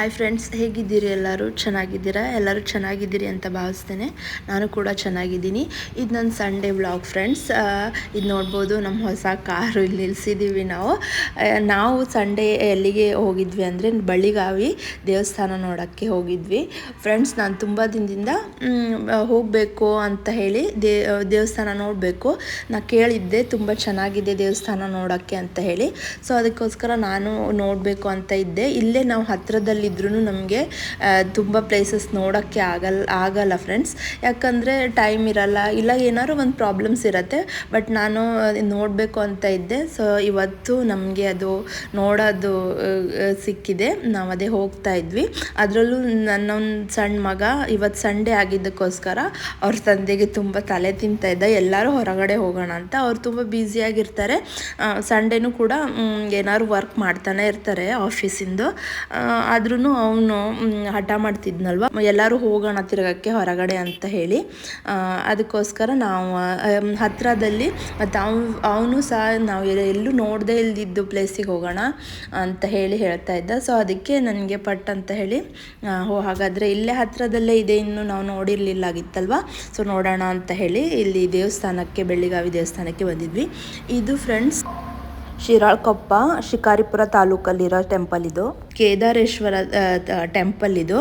Hi friends ಹೇಗಿದ್ದೀರಿ ಎಲ್ಲರೂ? ಚೆನ್ನಾಗಿದ್ದೀರಾ? ಎಲ್ಲರೂ ಚೆನ್ನಾಗಿದ್ದೀರಿ ಅಂತ ಭಾವಿಸ್ತೇನೆ. ನಾನು ಕೂಡ ಚೆನ್ನಾಗಿದ್ದೀನಿ. ಇದು ನನ್ನ ಸಂಡೇ ಬ್ಲಾಗ್ ಫ್ರೆಂಡ್ಸ್ ಇದು ನೋಡ್ಬೋದು ನಮ್ಮ ಹೊಸ ಕಾರು ಇಲ್ಲಿ ನಿಲ್ಲಿಸಿದ್ದೀವಿ ನಾವು. ನಾವು ಸಂಡೇ ಎಲ್ಲಿಗೆ ಹೋಗಿದ್ವಿ ಅಂದರೆ ಬಳ್ಳಿಗಾವಿ ದೇವಸ್ಥಾನ ನೋಡೋಕ್ಕೆ ಹೋಗಿದ್ವಿ. ಫ್ರೆಂಡ್ಸ್ ನಾನು ತುಂಬ ದಿನದಿಂದ ಹೋಗಬೇಕು ಅಂತ ಹೇಳಿ ದೇವಸ್ಥಾನ ನೋಡಬೇಕು. ನಾನು ಕೇಳಿದ್ದೆ ತುಂಬ ಚೆನ್ನಾಗಿದೆ ದೇವಸ್ಥಾನ ನೋಡೋಕ್ಕೆ ಅಂತ ಹೇಳಿ. ಸೊ ಅದಕ್ಕೋಸ್ಕರ ನಾನು ನೋಡಬೇಕು ಅಂತ ಇದ್ದೆ. ಇಲ್ಲೇ ನಾವು ಹತ್ರದಲ್ಲಿದ್ರೂ ನಮಗೆ ತುಂಬ ಪ್ಲೇಸಸ್ ನೋಡೋಕ್ಕೆ ಆಗಲ್ಲ ಆಗಲ್ಲ ಫ್ರೆಂಡ್ಸ್ ಯಾಕಂದರೆ ಟೈಮ್ ಇರಲ್ಲ. ಇಲ್ಲ ಏನಾದ್ರು ಒಂದು ಪ್ರಾಬ್ಲಮ್ಸ್ ಇರುತ್ತೆ. ಬಟ್ ನಾನು ನೋಡಬೇಕು ಅಂತ ಇದ್ದೆ. ಸೊ ಇವತ್ತು ನಮಗೆ ಅದು ನೋಡೋದು ಸಿಕ್ಕಿದೆ. ನಾವು ಅದೇ ಹೋಗ್ತಾ ಇದ್ವಿ. ಅದರಲ್ಲೂ ನನ್ನೊಂದು ಸಣ್ಣ ಮಗ ಇವತ್ತು ಸಂಡೇ ಆಗಿದ್ದಕ್ಕೋಸ್ಕರ ಅವ್ರ ತಂದೆಗೆ ತುಂಬ ತಲೆ ತಿಂತಾ ಇದ್ದ. ಎಲ್ಲರೂ ಹೊರಗಡೆ ಹೋಗೋಣ ಅಂತ. ಅವ್ರು ತುಂಬ ಬ್ಯುಸಿಯಾಗಿರ್ತಾರೆ ಸಂಡೇನೂ ಕೂಡ ಏನಾದ್ರು ವರ್ಕ್ ಮಾಡ್ತಾನೆ ಇರ್ತಾರೆ ಆಫೀಸಿಂದು ಆದ್ರೂ ಅವನು ಹಠ ಮಾಡ್ತಿದ್ನಲ್ವ? ಎಲ್ಲರೂ ಹೋಗೋಣ, ತಿರ್ಗಕ್ಕೆ ಹೊರಗಡೆ ಅಂತ ಹೇಳಿ. ಅದಕ್ಕೋಸ್ಕರ ನಾವು ಹತ್ತಿರದಲ್ಲಿ ಮತ್ತು ಅವ್ನು ಸಹ ನಾವು ಎಲ್ಲೂ ನೋಡದೇ ಇಲ್ದಿದ್ದು ಪ್ಲೇಸಿಗೆ ಹೋಗೋಣ ಅಂತ ಹೇಳಿ ಹೇಳ್ತಾ ಇದ್ದ. ಸೊ ಅದಕ್ಕೆ ನನಗೆ ಪಟ್ ಅಂತ ಹೇಳಿ ಹೋ, ಹಾಗಾದರೆ ಇಲ್ಲೇ ಹತ್ರದಲ್ಲೇ ಇದೆ, ಇನ್ನು ನಾವು ನೋಡಿರಲಿಲ್ಲ ಆಗಿತ್ತಲ್ವ ಸೊ ನೋಡೋಣ ಅಂತ ಹೇಳಿ ಇಲ್ಲಿ ದೇವಸ್ಥಾನಕ್ಕೆ, ಬೆಳ್ಳಿಗಾವಿ ದೇವಸ್ಥಾನಕ್ಕೆ ಬಂದಿದ್ವಿ. ಇದು ಫ್ರೆಂಡ್ಸ್ ಶಿರಾಳಕೊಪ್ಪ ಶಿಕಾರಿಪುರ ತಾಲೂಕಲ್ಲಿರೋ ಟೆಂಪಲ್ ಇದು. ಕೇದಾರೇಶ್ವರ ಟೆಂಪಲ್ ಇದು.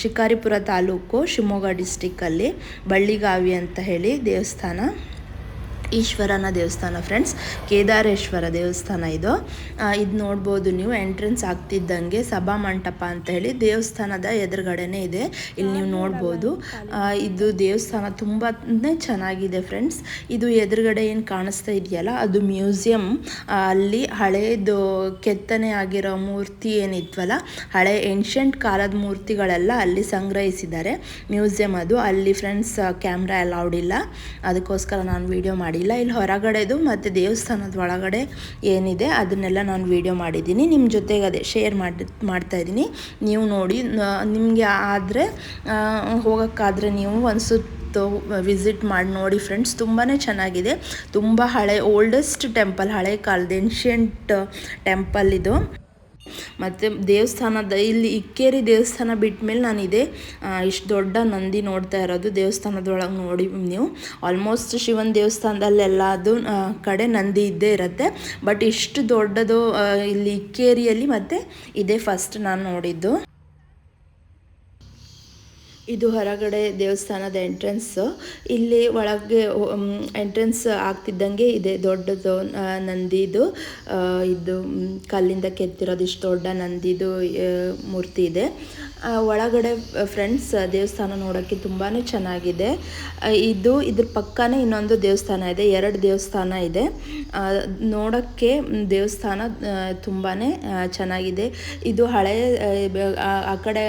ಶಿಕಾರಿಪುರ ತಾಲೂಕು ಶಿವಮೊಗ್ಗ ಡಿಸ್ಟಿಕ್ಕಲ್ಲಿ ಬಳ್ಳಿಗಾವಿ ಅಂತ ಹೇಳಿ ದೇವಸ್ಥಾನ. ಈಶ್ವರನ ದೇವಸ್ಥಾನ ಫ್ರೆಂಡ್ಸ್ ಕೇದಾರೇಶ್ವರ ದೇವಸ್ಥಾನ ಇದು. ಇದು ನೋಡ್ಬೋದು ನೀವು ಎಂಟ್ರೆನ್ಸ್ ಆಗ್ತಿದ್ದಂಗೆ ಸಭಾ ಮಂಟಪ ಅಂತ ಹೇಳಿ ದೇವಸ್ಥಾನದ ಎದುರುಗಡೆನೇ ಇದೆ. ಇಲ್ಲಿ ನೀವು ನೋಡ್ಬೋದು. ಇದು ದೇವಸ್ಥಾನ ತುಂಬಾ ಚೆನ್ನಾಗಿದೆ ಫ್ರೆಂಡ್ಸ್ ಇದು ಎದುರುಗಡೆ ಏನು ಕಾಣಿಸ್ತಾ ಇದೆಯಲ್ಲ, ಅದು ಮ್ಯೂಸಿಯಂ. ಅಲ್ಲಿ ಹಳೇದು ಕೆತ್ತನೆ ಆಗಿರೋ ಮೂರ್ತಿ ಏನಿದ್ವಲ್ಲ, ಹಳೆ ಏನ್ಷಂಟ್ ಕಾಲದ ಮೂರ್ತಿಗಳೆಲ್ಲ ಅಲ್ಲಿ ಸಂಗ್ರಹಿಸಿದ್ದಾರೆ. ಮ್ಯೂಸಿಯಂ ಅದು. ಅಲ್ಲಿ ಫ್ರೆಂಡ್ಸ್ ಕ್ಯಾಮ್ರಾ ಅಲೌಡ್ ಇಲ್ಲ. ಅದಕ್ಕೋಸ್ಕರ ನಾನು ವಿಡಿಯೋ ಮಾಡಿಲ್ಲ. ಇಲ್ಲಿ ಹೊರಗಡೆದು ಮತ್ತು ದೇವಸ್ಥಾನದ ಒಳಗಡೆ ಏನಿದೆ ಅದನ್ನೆಲ್ಲ ನಾನು ವಿಡಿಯೋ ಮಾಡಿದ್ದೀನಿ. ನಿಮ್ಮ ಜೊತೆಗೆ ಅದೇ ಶೇರ್ ಮಾಡಿ, ಮಾಡ್ತಾ ಇದ್ದೀನಿ. ನೀವು ನೋಡಿ ನಿಮಗೆ ಆದರೆ ಹೋಗೋಕ್ಕಾದರೆ ನೀವು ಒಂದು ಸುತ್ತು ವಿಸಿಟ್ ಮಾಡಿ ನೋಡಿ ಫ್ರೆಂಡ್ಸ್ ತುಂಬಾ ಚೆನ್ನಾಗಿದೆ. ತುಂಬ ಹಳೆ ಓಲ್ಡೆಸ್ಟ್ ಟೆಂಪಲ್ ಹಳೆ ಕಾಲದ ಏನ್ಷಿಯಂಟ್ ಟೆಂಪಲ್ ಇದು. ಮತ್ತು ದೇವಸ್ಥಾನದ, ಇಲ್ಲಿ ಇಕ್ಕೇರಿ ದೇವಸ್ಥಾನ ಬಿಟ್ಟ ಮೇಲೆ ನಾನು ಇದೇ ಇಷ್ಟು ದೊಡ್ಡ ನಂದಿ ನೋಡ್ತಾ ಇರೋದು ದೇವಸ್ಥಾನದೊಳಗೆ ನೋಡಿ ನೀವು. ಆಲ್ಮೋಸ್ಟ್ ಶಿವನ ದೇವಸ್ಥಾನದಲ್ಲೆಲ್ಲ ಅದು ಕಡೆ ನಂದಿ ಇದ್ದೇ ಇರುತ್ತೆ. ಬಟ್ ಇಷ್ಟು ದೊಡ್ಡದು ಇಲ್ಲಿ ಇಕ್ಕೇರಿಯಲ್ಲಿ ಮತ್ತು ಇದೇ ಫಸ್ಟ್ ನಾನು ನೋಡಿದ್ದು. ಇದು ಹೊರಗಡೆ ದೇವಸ್ಥಾನದ ಎಂಟ್ರೆನ್ಸ್ ಇಲ್ಲಿ ಒಳಗೆ ಎಂಟ್ರೆನ್ಸ್ ಆಗ್ತಿದ್ದಂಗೆ ಇದೆ ದೊಡ್ಡದು ನಂದಿದು. ಇದು ಕಲ್ಲಿಂದ ಕೆತ್ತಿರೋದು ಇಷ್ಟು ದೊಡ್ಡ ನಂದಿದು ಮೂರ್ತಿ ಇದೆ. ಒಳಗಡೆ ಫ್ರೆಂಡ್ಸ್ ದೇವಸ್ಥಾನ ನೋಡೋಕ್ಕೆ ತುಂಬಾ ಚೆನ್ನಾಗಿದೆ. ಇದು ಇದ್ರ ಪಕ್ಕನೇ ಇನ್ನೊಂದು ದೇವಸ್ಥಾನ ಇದೆ ಎರಡು ದೇವಸ್ಥಾನ ಇದೆ. ನೋಡೋಕ್ಕೆ ದೇವಸ್ಥಾನ ತುಂಬಾ ಚೆನ್ನಾಗಿದೆ. ಇದು ಹಳೆಯ ಆ, ಕಡೆ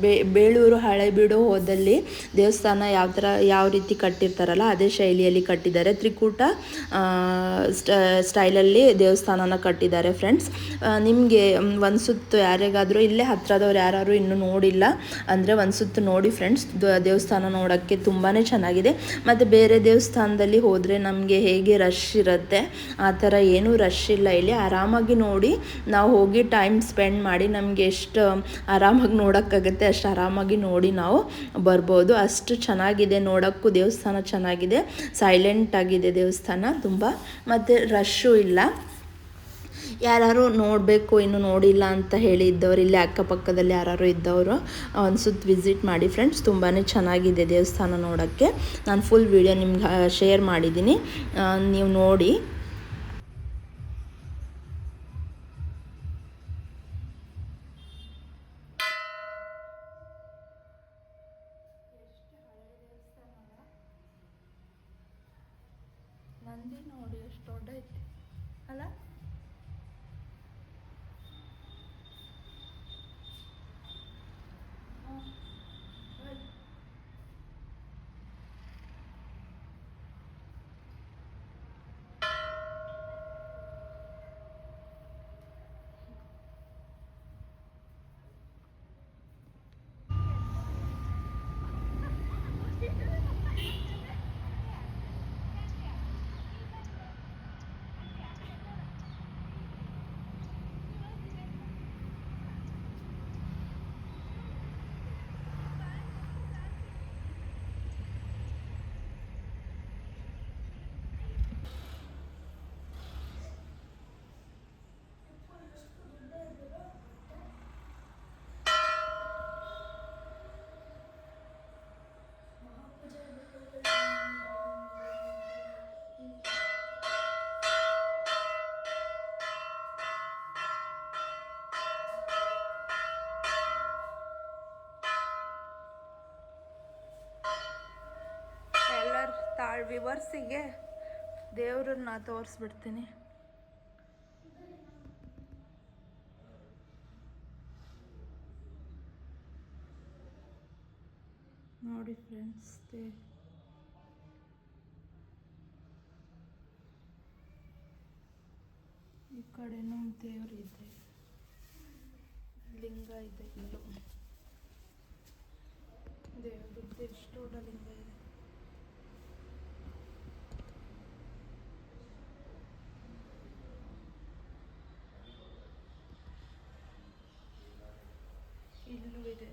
ಬೇಳೂರು ಬೇಳೂರು ಹಳೆಬೀಡು ಹೋದಲ್ಲಿ ದೇವಸ್ಥಾನ ಯಾವ ಥರ ಯಾವ ರೀತಿ ಕಟ್ಟಿರ್ತಾರಲ್ಲ ಅದೇ ಶೈಲಿಯಲ್ಲಿ ಕಟ್ಟಿದ್ದಾರೆ. ತ್ರಿಕೂಟ ಸ್ಟೈಲಲ್ಲಿ ದೇವಸ್ಥಾನನ ಕಟ್ಟಿದ್ದಾರೆ ಫ್ರೆಂಡ್ಸ್. ನಿಮಗೆ ಒಂದು ಸುತ್ತು ಯಾರಿಗಾದರೂ ಇಲ್ಲೇ ಹತ್ತಿರದವ್ರು ಯಾರು ಇನ್ನೂ ನೋಡಿಲ್ಲ ಅಂದರೆ ಒಂದು ಸುತ್ತು ನೋಡಿ ಫ್ರೆಂಡ್ಸ್. ದೇವಸ್ಥಾನ ನೋಡೋಕ್ಕೆ ತುಂಬಾ ಚೆನ್ನಾಗಿದೆ. ಮತ್ತು ಬೇರೆ ದೇವಸ್ಥಾನದಲ್ಲಿ ಹೋದರೆ ನಮಗೆ ಹೇಗೆ ರಶ್ ಇರುತ್ತೆ, ಆ ಥರ ಏನೂ ರಶ್ ಇಲ್ಲ. ಇಲ್ಲಿ ಆರಾಮಾಗಿ ನೋಡಿ ನಾವು ಹೋಗಿ ಟೈಮ್ ಸ್ಪೆಂಡ್ ಮಾಡಿ ನಮಗೆ ಎಷ್ಟು ಆರಾಮಾಗಿ ನೋಡೋಕ್ಕಾಗುತ್ತೆ ಅಷ್ಟು ಆರಾಮಾಗಿ ನೋಡಿ ನಾವು ಬರ್ಬೋದು. ಅಷ್ಟು ಚೆನ್ನಾಗಿದೆ ನೋಡೋಕ್ಕೂ ದೇವಸ್ಥಾನ ಚೆನ್ನಾಗಿದೆ. ಸೈಲೆಂಟ್ ಆಗಿದೆ ದೇವಸ್ಥಾನ ತುಂಬ. ಮತ್ತು ರಶ್ಶು ಇಲ್ಲ. ಯಾರು ನೋಡಬೇಕು, ಇನ್ನು ನೋಡಿಲ್ಲ ಅಂತ ಹೇಳಿ ಇದ್ದವರು, ಇಲ್ಲಿ ಅಕ್ಕಪಕ್ಕದಲ್ಲಿ ಯಾರು ಇದ್ದವರು ಒಂದು ಸುತ್ತ ವಿಸಿಟ್ ಮಾಡಿ ಫ್ರೆಂಡ್ಸ್ ತುಂಬಾ ಚೆನ್ನಾಗಿದೆ ದೇವಸ್ಥಾನ ನೋಡೋಕ್ಕೆ. ನಾನು ಫುಲ್ ವಿಡಿಯೋ ನಿಮ್ಗೆ ಶೇರ್ ಮಾಡಿದ್ದೀನಿ. ನೀವು ನೋಡಿ. అలా ಅಲ್ಲ ವಿವರ್ಸಿಗೆ ದೇವ್ರನ್ನ ತೋರಿಸ್ಬಿಡ್ತೀನಿ. ನೋಡಿ ಫ್ರೆಂಡ್ಸ್, ದೇ ಈ ಕಡೆನೂ ದೇವ್ರು ಇದೆ. ಲಿಂಗ ಇದೆ. ಇಲ್ಲೂ ದೇವ್ರದ್ದು ಎಷ್ಟು ದೊಡ್ಡ ಲಿಂಗ ಇದೆ ಇಲ್ಲೂ ಇದೆ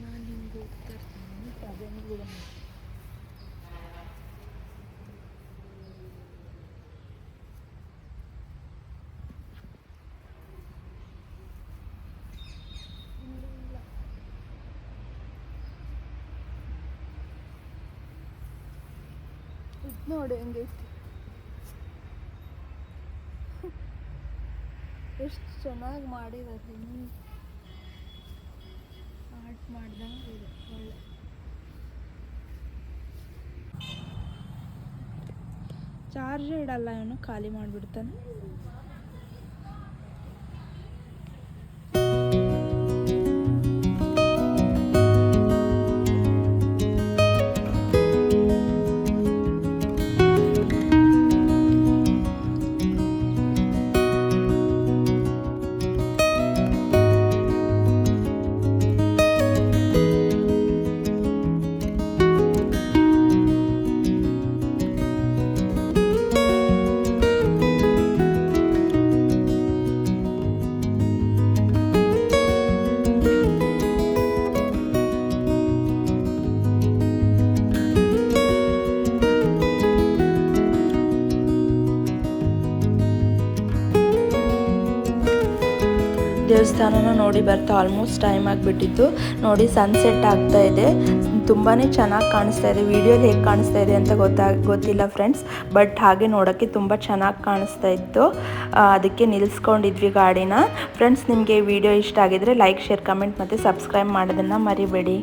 ನಾನು ಹಿಂಗೆ ಹೋಗ್ತಾ ಇರ್ತೀನಿ ಅದೇನಿಲ್ಲ ಇದು ನೋಡಿ ಹೆಂಗೈತಿ. ಎಷ್ಟು ಚೆನ್ನಾಗಿ ಮಾಡಿದ್ದಾರೆ ಆರ್ಟ್ ಮಾಡ್ದಂಗೆ ಇದೆ ಒಳ್ಳೆ. ಚಾರ್ಜ್ ಇಡಲ್ಲ ಇವನು ಖಾಲಿ ಮಾಡಿಬಿಡ್ತಾನೆ. ದೇವಸ್ಥಾನನ ನೋಡಿ ಬರ್ತಾ ಆಲ್ಮೋಸ್ಟ್ ಟೈಮ್ ಆಗಿಬಿಟ್ಟಿತ್ತು. ನೋಡಿ ಸನ್ಸೆಟ್ ಆಗ್ತಾ ಇದೆ. ತುಂಬಾ ಚೆನ್ನಾಗಿ ಕಾಣಿಸ್ತಾ ಇದೆ. ವಿಡಿಯೋಲಿ ಹೇಗೆ ಕಾಣಿಸ್ತಾ ಇದೆ ಅಂತ ಗೊತ್ತಾ, ಗೊತ್ತಿಲ್ಲ ಫ್ರೆಂಡ್ಸ್ ಬಟ್ ಹಾಗೆ ನೋಡೋಕ್ಕೆ ತುಂಬ ಚೆನ್ನಾಗಿ ಕಾಣಿಸ್ತಾ ಇತ್ತು. ಅದಕ್ಕೆ ನಿಲ್ಲಿಸ್ಕೊಂಡಿದ್ವಿ ಗಾಡಿನ. ಫ್ರೆಂಡ್ಸ್ ನಿಮಗೆ ವಿಡಿಯೋ ಇಷ್ಟ ಆಗಿದ್ರೆ ಲೈಕ್ ಶೇರ್ ಕಮೆಂಟ್ ಮತ್ತು ಸಬ್ಸ್ಕ್ರೈಬ್ ಮಾಡೋದನ್ನು ಮರಿಬೇಡಿ.